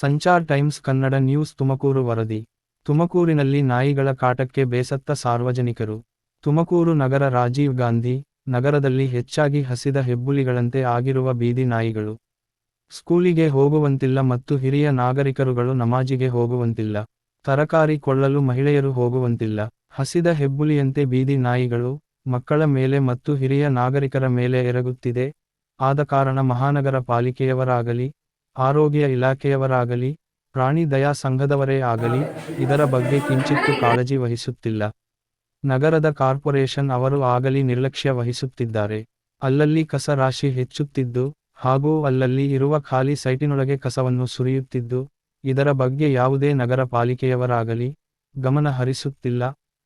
Sanchar times Kannada news Tumakuru ವರದಿ. ತುಮಕೂರಿನಲ್ಲಿ ನಾಯಿಗಳ ಕಾಟಕ್ಕೆ ಬೇಸತ್ತ ಸಾರ್ವಜನಿಕರು. ತುಮಕೂರು ನಗರ ರಾಜೀವ್ ಗಾಂಧಿ ನಗರದಲ್ಲಿ ಹೆಚ್ಚಾಗಿ ಹಸಿದ ಹೆಬ್ಬುಲಿಗಳಂತೆ ಆಗಿರುವ ಬೀದಿ ನಾಯಿಗಳು. ಸ್ಕೂಲಿಗೆ ಹೋಗುವಂತಿಲ್ಲ ಮತ್ತು ಹಿರಿಯ ನಾಗರಿಕರುಗಳು ನಮಾಜಿಗೆ ಹೋಗುವಂತಿಲ್ಲ. ತರಕಾರಿ ಕೊಳ್ಳಲು ಮಹಿಳೆಯರು ಹೋಗುವಂತಿಲ್ಲ. ಹಸಿದ ಹೆಬ್ಬುಲಿಯಂತೆ ಬೀದಿ ನಾಯಿಗಳು ಮಕ್ಕಳ ಮೇಲೆ ಮತ್ತು ಹಿರಿಯ ನಾಗರಿಕರ ಮೇಲೆ ಎರಗುತ್ತಿದೆ. ಆದ ಕಾರಣ ಮಹಾನಗರ ಪಾಲಿಕೆಯವರಾಗಲಿ ಆರೋಗ್ಯ ಇಲಾಖೆಯವರಾಗಲಿ, ಪ್ರಾಣಿ ದಯಾ ಸಂಘದವರೇ ಆಗಲಿ, ಇದರ ಬಗ್ಗೆ ಕಿಂಚಿತ್ತೂ ಕಾಳಜಿ ವಹಿಸುತ್ತಿಲ್ಲ. ನಗರದ ಕಾರ್ಪೊರೇಷನ್ ಅವರು ಆಗಲಿ ನಿರ್ಲಕ್ಷ್ಯ ವಹಿಸುತ್ತಿದ್ದಾರೆ. ಅಲ್ಲಲ್ಲಿ ಕಸ ರಾಶಿ ಹೆಚ್ಚುತ್ತಿದ್ದು, ಹಾಗೂ ಅಲ್ಲಲ್ಲಿ ಇರುವ ಖಾಲಿ ಸೈಟಿನೊಳಗೆ ಕಸವನ್ನು ಸುರಿಯುತ್ತಿದ್ದು, ಇದರ ಬಗ್ಗೆ ಯಾವುದೇ ನಗರ ಪಾಲಿಕೆಯವರಾಗಲಿ ಗಮನ ಹರಿಸುತ್ತಿಲ್ಲ.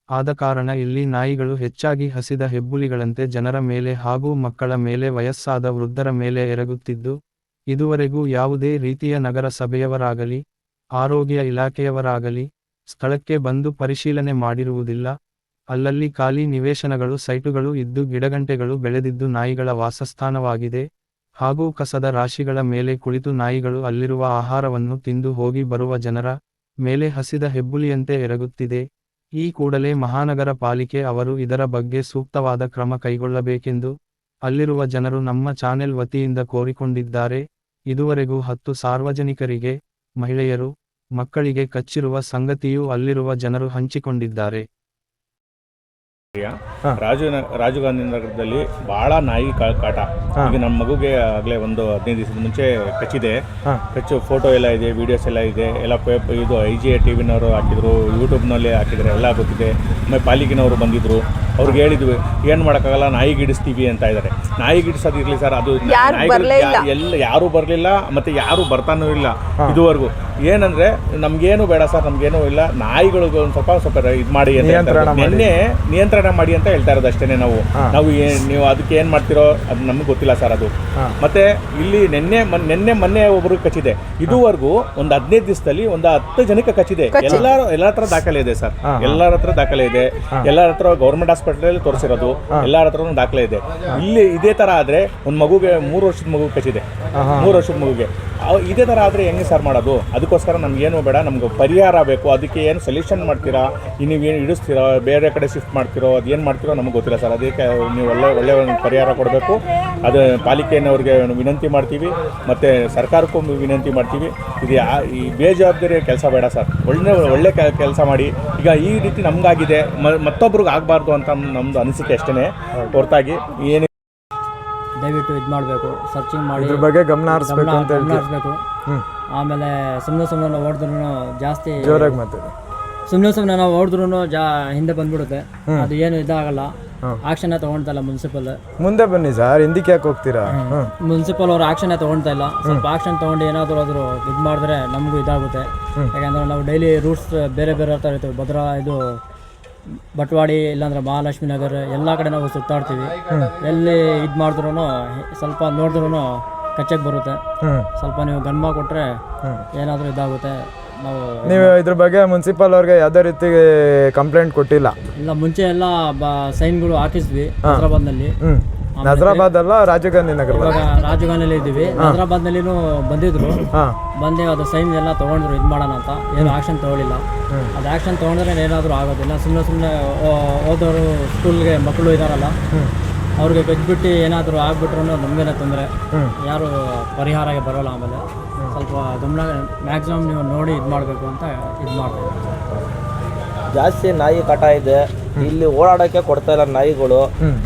ಆದ ಕಾರಣ ಇಲ್ಲಿ ನಾಯಿಗಳು ಹೆಚ್ಚಾಗಿ ಹಸಿದ ಹೆಬ್ಬುಲಿಗಳಂತೆ ಜನರ ಮೇಲೆ ಹಾಗೂ ಮಕ್ಕಳ ಮೇಲೆ ವಯಸ್ಸಾದ ವೃದ್ಧರ ಮೇಲೆ ಎರಗುತ್ತಿದ್ದು ಇದುವರೆಗೂ ಯಾವುದೇ ರೀತಿಯ ನಗರ ಸಭೆಯವರಾಗಲಿ ಆರೋಗ್ಯ ಇಲಾಖೆಯವರಾಗಲಿ, ಸ್ಥಳಕ್ಕೆ ಬಂದು ಪರಿಶೀಲನೆ ಮಾಡಿರುವುದಿಲ್ಲ. ಅಲ್ಲಲ್ಲಿ ಖಾಲಿ ನಿವೇಶನಗಳು, ಸೈಟುಗಳು ಇದ್ದು ಗಿಡಗಂಟೆಗಳು ಬೆಳೆದಿದ್ದು ನಾಯಿಗಳ ವಾಸಸ್ಥಾನವಾಗಿದೆ. ಹಾಗೂ ಕಸದ ರಾಶಿಗಳ ಮೇಲೆ ಕುಳಿತು ನಾಯಿಗಳು ಅಲ್ಲಿರುವ ಆಹಾರವನ್ನು ತಿಂದು ಹೋಗಿ ಬರುವ ಜನರ ಮೇಲೆ ಹಸಿದ ಹೆಬ್ಬುಲಿಯಂತೆ ಎರಗುತ್ತಿದೆ. ಈ ಕೂಡಲೇ ಮಹಾನಗರ ಪಾಲಿಕೆ ಅವರು ಇದರ ಬಗ್ಗೆ ಸೂಕ್ತವಾದ ಕ್ರಮ ಕೈಗೊಳ್ಳಬೇಕೆಂದು ಅಲ್ಲಿರುವ ಜನರು ನಮ್ಮ ಚಾನೆಲ್ ವತಿಯಿಂದ ಕೋರಿಕೊಂಡಿದ್ದಾರೆ. ಇದುವರೆಗೂ ಹತ್ತು ಸಾರ್ವಜನಿಕರಿಗೆ ಮಹಿಳೆಯರು ಮಕ್ಕಳಿಗೆ ಕಚ್ಚಿರುವ ಸಂಗತಿಯೂ ಅಲ್ಲಿರುವ ಜನರು ಹಂಚಿಕೊಂಡಿದ್ದಾರೆ. ರಾಜು ರಾಜೀವ್ ಗಾಂಧಿ ನಗರದಲ್ಲಿ ಬಹಳ ನಾಯಿ ಕಾಟ. ಈಗ ನಮ್ಮ ಮಗುಗೆ ಆಗಲೇ ಒಂದು ಹದಿನೈದು ದಿವಸದ ಮುಂಚೆ ಕಚ್ಚಿದೆ. ಕಚ್ಚು ಫೋಟೋ ಎಲ್ಲ ಇದೆ ವಿಡಿಯೋಸ್ ಎಲ್ಲ ಇದೆ. ಎಲ್ಲ ಪೇಪ್ ಇದು ಐ ಜಿ ಟಿ ವಿನವರು ಹಾಕಿದ್ರು ಯೂಟ್ಯೂಬ್ನಲ್ಲಿ ಹಾಕಿದ್ರು ಎಲ್ಲ ಗೊತ್ತಿದೆ. ಆಮೇಲೆ ಪಾಲಿಕಿನವರು ಬಂದಿದ್ರು. ಅವ್ರಿಗೆ ಹೇಳಿದ್ವಿ ಏನು ಮಾಡೋಕ್ಕಾಗಲ್ಲ ನಾಯಿ ಗಿಡಿಸ್ತೀವಿ ಅಂತ ಇದ್ದಾರೆ. ನಾಯಿ ಗಿಡಿಸೋದಿರಲಿ ಸರ್ ಅದು ಯಾರು ನಾಯಿಗಳು ಇಲ್ಲ. ಎಲ್ಲ ಯಾರು ಬರಲಿಲ್ಲ ಮತ್ತೆ ಯಾರು ಬರ್ತಾನೂ ಇಲ್ಲ ಇದುವರೆಗೂ. ಏನಂದ್ರೆ ನಮ್ಗೇನು ಬೇಡ ಸರ್ ನಮ್ಗೇನು ಇಲ್ಲ. ನಾಯಿಗಳಿಗೆ ಒಂದು ಸ್ವಲ್ಪ ಸ್ವಲ್ಪ ಇದು ಮಾಡಿ ನಿಯಂತ್ರಣ ಹೇಳ್ತಾ ನಿಯಂತ್ರಣ ಮಾಡಿ ಅಂತ ಹೇಳ್ತಾ ಇರೋದು ಅಷ್ಟೇ ನಾವು ನಾವು ನೀವು ಅದಕ್ಕೆ ಏನು ಮಾಡ್ತಿರೋ ಅದು ನಮ್ಗೆ ಗೊತ್ತಿಲ್ಲ ಸರ್ ಅದು. ಮತ್ತೆ ಇಲ್ಲಿ ನಿನ್ನೆ ನಿನ್ನೆ ಮೊನ್ನೆ ಒಬ್ರು ಕಚ್ಚಿದೆ. ಇದುವರೆಗೂ ಒಂದು ಹದಿನೈದು ದಿವಸದಲ್ಲಿ ಒಂದು ಹತ್ತು ಜನಕ್ಕೆ ಕಚ್ಚಿದೆ. ಎಲ್ಲಾರು ಎಲ್ಲರ ಹತ್ರ ದಾಖಲೆ ಇದೆ ಸರ್. ಎಲ್ಲರ ಹತ್ರ ದಾಖಲೆ ಇದೆ. ಎಲ್ಲರ ಹತ್ರ ಗೌರ್ಮೆಂಟ್ ಹಾಸ್ಪಿಟಲ್ ತೋರಿಸಿರೋದು. ಎಲ್ಲರ ಹತ್ರ ದಾಖಲೆ ಇದೆ. ಇಲ್ಲಿ ಇದೇ ತರ ಆದ್ರೆ ಒಂದು ಮಗುಗೆ ಮೂರು ವರ್ಷದ ಮಗು ಕಚ್ಚಿದೆ. ಮೂರು ವರ್ಷದ ಮಗುಗೆ. ಇದೇ ತರ ಆದ್ರೆ ಹೆಂಗೆ ಸರ್ ಮಾಡೋದು? ಅದಕ್ಕೋಸ್ಕರ ನಮ್ಗೆ ಏನು ಬೇಡ ನಮ್ಗೆ ಪರಿಹಾರ ಬೇಕು. ಅದಕ್ಕೆ ಏನು ಸೊಲ್ಯೂಷನ್ ಮಾಡ್ತೀರಾ? ನೀವು ಏನು ಇಡಿಸ್ತೀರಾ? ಬೇರೆ ಕಡೆ ಶಿಫ್ಟ್ ಮಾಡ್ತಿರೋ? ಅದು ಏನು ಮಾಡ್ತೀರೋ ನಮಗೆ ಗೊತ್ತಿಲ್ಲ ಸರ್. ಅದಕ್ಕೆ ನೀವು ಒಳ್ಳೆ ಒಳ್ಳೆ ಒಂದು ಪರಿಹಾರ ಕೊಡಬೇಕು. ಅದು ಪಾಲಿಕೆಯವ್ರಿಗೆ ವಿನಂತಿ ಮಾಡ್ತೀವಿ. ಮತ್ತು ಸರ್ಕಾರಕ್ಕೂ ವಿನಂತಿ ಮಾಡ್ತೀವಿ. ಇದು ಯಾ ಈ ಬೇಜವಾಬ್ದಾರಿ ಕೆಲಸ ಬೇಡ ಸರ್. ಒಳ್ಳೆ ಒಳ್ಳೆ ಕೆಲಸ ಮಾಡಿ. ಈಗ ಈ ರೀತಿ ನಮಗಾಗಿದೆ. ಮತ್ತೊಬ್ರಿಗೆ ಆಗಬಾರ್ದು ಅಂತ ನಮ್ಮದು ಅನಿಸಿಕೆ ಅಷ್ಟೇ ಹೊರತಾಗಿ ಏನು ದಯವಿಟ್ಟು ಇದು ಮಾಡಬೇಕು. ಸರ್ಚಿಂಗ್ ಮಾಡಿ. ಇದ್ರ ಬಗ್ಗೆ ಗಮನ ಹರಿಸ್ಬೇಕು ಅಂತ ಗಮನ ಹರಿಸ್ಬೇಕು. ಆಮೇಲೆ ಸುಮ್ಮನೆ ಸುಮ್ಮನೆ ಓಡಿದ್ರು ಜಾಸ್ತಿ ಜೋರಾಗಿ ಮಾತಾಡಿ. ಸುಮ್ಮನೆ ಸುಮ್ಮನೆ ನಾವು ಹೊಡೆದ್ರು ಜಾ ಹಿಂದೆ ಬಂದ್ಬಿಡುತ್ತೆ. ಅದು ಏನು ಇದಾಗಲ್ಲ. ಆಕ್ಷನ್ ತಗೊಳ್ತಾ ಇಲ್ಲ ಮುನ್ಸಿಪಲ್ ಮುಂದೆ ಬನ್ನಿ ಸರ್ ಹಿಂದಕ್ಕೆ ಯಾಕೆ ಹೋಗ್ತೀರಾ? ಮುನ್ಸಿಪಲ್ ಅವರು ಆಕ್ಷನ್ ತಗೊಳ್ತಾ ಇಲ್ಲ. ಸ್ವಲ್ಪ ಆಕ್ಷನ್ ತಗೊಂಡು ಏನಾದರೂ ಆದರೂ ಇದು ಮಾಡಿದ್ರೆ ನಮಗೂ ಇದಾಗುತ್ತೆ. ಯಾಕಂದ್ರೆ ನಾವು ಡೈಲಿ ರೂಟ್ಸ್ ಬೇರೆ ಬೇರೆ ಥರ ಇರ್ತೀವಿ. ಭದ್ರಾ ಇದು ಬಟ್ವಾಡಿ ಇಲ್ಲಾಂದ್ರೆ ಮಹಾಲಕ್ಷ್ಮಿ ನಗರ ಎಲ್ಲ ಕಡೆ ನಾವು ಸುತ್ತಾಡ್ತೀವಿ. ಎಲ್ಲಿ ಇದು ಮಾಡಿದ್ರು ಸ್ವಲ್ಪ ನೋಡಿದ್ರು ಕಚ್ಚಕ್ಕೆ ಬರುತ್ತೆ. ಸ್ವಲ್ಪ ನೀವು ಗನ್ಮ ಕೊಟ್ಟರೆ ಏನಾದರೂ ಇದಾಗುತ್ತೆ. ನಾವು ಇದ್ರ ಬಗ್ಗೆ ಮುನ್ಸಿಪಲ್ ಅವ್ರಿಗೆ ಯಾವುದೇ ರೀತಿ ಕಂಪ್ಲೇಂಟ್ ಕೊಟ್ಟಿಲ್ಲ. ಇಲ್ಲ ಮುಂಚೆ ಎಲ್ಲ ಸೈನ್ಗಳು ಹಾಕಿದ್ವಿ ಹೈದರಾಬಾದ್ನಲ್ಲಿ. ಹೈದರಾಬಾದ್ ನಜರಾಬಾದ್ ಅಲ್ಲ ರಾಜೀವ್ ಗಾಂಧಿ ನಗರ ಇವಾಗ ರಾಜಗಾನಲ್ಲಿ ಇದ್ದೀವಿ. ಹೈದ್ರಾಬಾದ್ನಲ್ಲಿನೂ ಬಂದಿದ್ರು. ಬಂದೇ ಬಂದೆ ಅದು ಸೈನ್ ಎಲ್ಲ ತಗೊಂಡ್ರು ಇದು ಮಾಡೋಣ ಅಂತ. ಏನು ಆಕ್ಷನ್ ತೊಗೊಳಿಲ್ಲ ಅದು ಆಕ್ಷನ್ ತಗೊಂಡ್ರೆ ಏನಾದರೂ ಆಗೋದಿಲ್ಲ. ಸುಮ್ಮನೆ ಸುಮ್ಮನೆ ಓದೋರು ಸ್ಕೂಲ್ಗೆ ಮಕ್ಕಳು ಇದಾರಲ್ಲ. ಅವ್ರಿಗೆ ಗಜ್ಬಿಟ್ಟು ಏನಾದರೂ ಆಗ್ಬಿಟ್ರೂ ನಮಗೇನೆ ತೊಂದರೆ. ಯಾರು ಪರಿಹಾರಕ್ಕೆ ಬರೋಲ್ಲ ಆಮೇಲೆ. ಸ್ವಲ್ಪ ಗಮನ ಮ್ಯಾಕ್ಸಿಮಮ್ ನೀವು ನೋಡಿ ಇದು ಮಾಡಬೇಕು ಅಂತ ಇದು ಮಾಡ್ತೀವಿ ಜಾಸ್ತಿ ನಾಯಿ ಕಟ ಇದೆ. ಇಲ್ಲಿ ಓಡಾಡಕ್ಕೆ ಕೊಡ್ತಾ ಇಲ್ಲ ನಾಯಿಗಳು.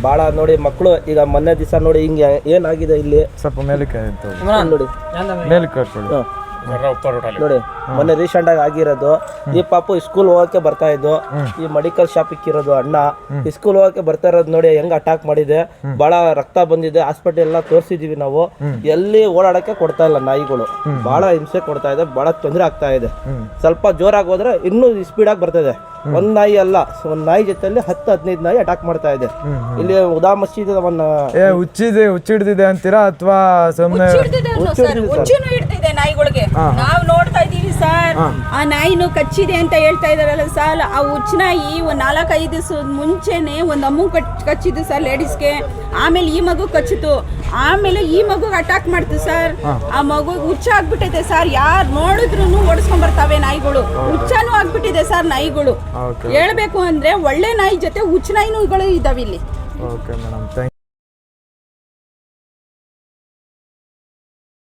ಬಹಳ ನೋಡಿ ಮಕ್ಕಳು ಈಗ ಮೊನ್ನೆ ದಿವಸ ನೋಡಿ ಹಿಂಗೆ ಏನಾಗಿದೆ ಇಲ್ಲಿ? ಸ್ವಲ್ಪ ಮೇಲಕ್ಕೆ. ನೋಡಿ. ನೋಡಿ. ಮೊನ್ನೆ ರೀಸೆಂಟ್ ಆಗಿ ಆಗಿರೋದು. ಈ ಪಾಪು ಸ್ಕೂಲ್ ಹೋಗಕ್ಕೆ ಬರ್ತಾ ಇದ್ದು ಈ ಮೆಡಿಕಲ್ ಶಾಪ್ ಇಕ್ಕಿರೋದು ಅಣ್ಣ. ಈ ಸ್ಕೂಲ್ ಹೋಗಕ್ಕೆ ಬರ್ತಾ ಇರೋದು ನೋಡಿ ಹೆಂಗ್ ಅಟ್ಯಾಕ್ ಮಾಡಿದೆ. ಬಹಳ ರಕ್ತ ಬಂದಿದೆ ಹಾಸ್ಪಿಟಲ್ ಎಲ್ಲ ತೋರಿಸಿದೀವಿ ನಾವು. ಎಲ್ಲಿ ಓಡಾಡಕ್ಕೆ ಕೊಡ್ತಾ ಇಲ್ಲ ನಾಯಿಗಳು. ಬಹಳ ಹಿಂಸೆ ಕೊಡ್ತಾ ಇದೆ ಬಹಳ ತೊಂದರೆ ಆಗ್ತಾ ಇದೆ. ಸ್ವಲ್ಪ ಜೋರಾಗಿ ಹೋದ್ರೆ ಇನ್ನೂ ಸ್ಪೀಡ್ ಆಗಿ ಬರ್ತಾ ಇದೆ. ಒಂದ್ ನಾಯಿ ಅಲ್ಲ ಒಂದ್ ನಾಯಿ ಜೊತೆಲಿ ಹತ್ತು ಹದಿನೈದು ನಾಯಿ ಅಟ್ಯಾಕ್ ಮಾಡ್ತಾ ಇದೆ. ಇಲ್ಲಿ ಉದಾ ಮಸ್ಜಿದ್ ಅವನ್ನ ಏ ಹುಚ್ಚಿದೆ ಹುಚ್ಚಿಡ್ದಿದೆ ಅಂತೀರಾ ಅಥವಾ ಸುಮ್ಮನೆ ನಾಯಿಗಳಿಗೆ. ನಾವು ನೋಡ್ತಾ ಇದೀವಿ ಸರ್ ಆ ನಾಯಿನು ಕಚ್ಚಿದೆ ಅಂತ ಹೇಳ್ತಾ ಇದಾರಲ್ಲ ಸರ್ ಆ ಹುಚ್ಚ ನಾಯಿ ಒಂದ್ ನಾಲ್ಕೈದು ದಿವಸ ಮುಂಚೆನೆ ಒಂದ್ ಅಮ್ಮು ಕಚ್ ಕಚ್ಚಿದ್ದು ಸರ್ ಲೇಡೀಸ್ಗೆ. ಆಮೇಲೆ ಈ ಮಗು ಕಚ್ಚಿತು. ಆಮೇಲೆ ಈ ಮಗು ಅಟ್ಯಾಕ್ ಮಾಡ್ತು ಸರ್. ಆ ಮಗು ಹುಚ್ಚ ಆಗ್ಬಿಟ್ಟಿದೆ ಸರ್ ಯಾರ್ ನೋಡಿದ್ರು ಓಡಿಸ್ಕೊಂಡ್ ಬರ್ತಾವೆ ನಾಯಿಗಳು ಹುಚ್ಚನೂ ಆಗ್ಬಿಟ್ಟಿದೆ ಸರ್ ನಾಯಿಗಳು. ಹೇಳ್ಬೇಕು ಅಂದ್ರೆ ಒಳ್ಳೆ ನಾಯಿ ಜೊತೆ ಹುಚ್ಚ ನಾಯಿನುಗಳು ಇದಾವೆ ಇಲ್ಲಿ ಓಕೆ ಮೇಡಮ್ ಥ್ಯಾಂಕ್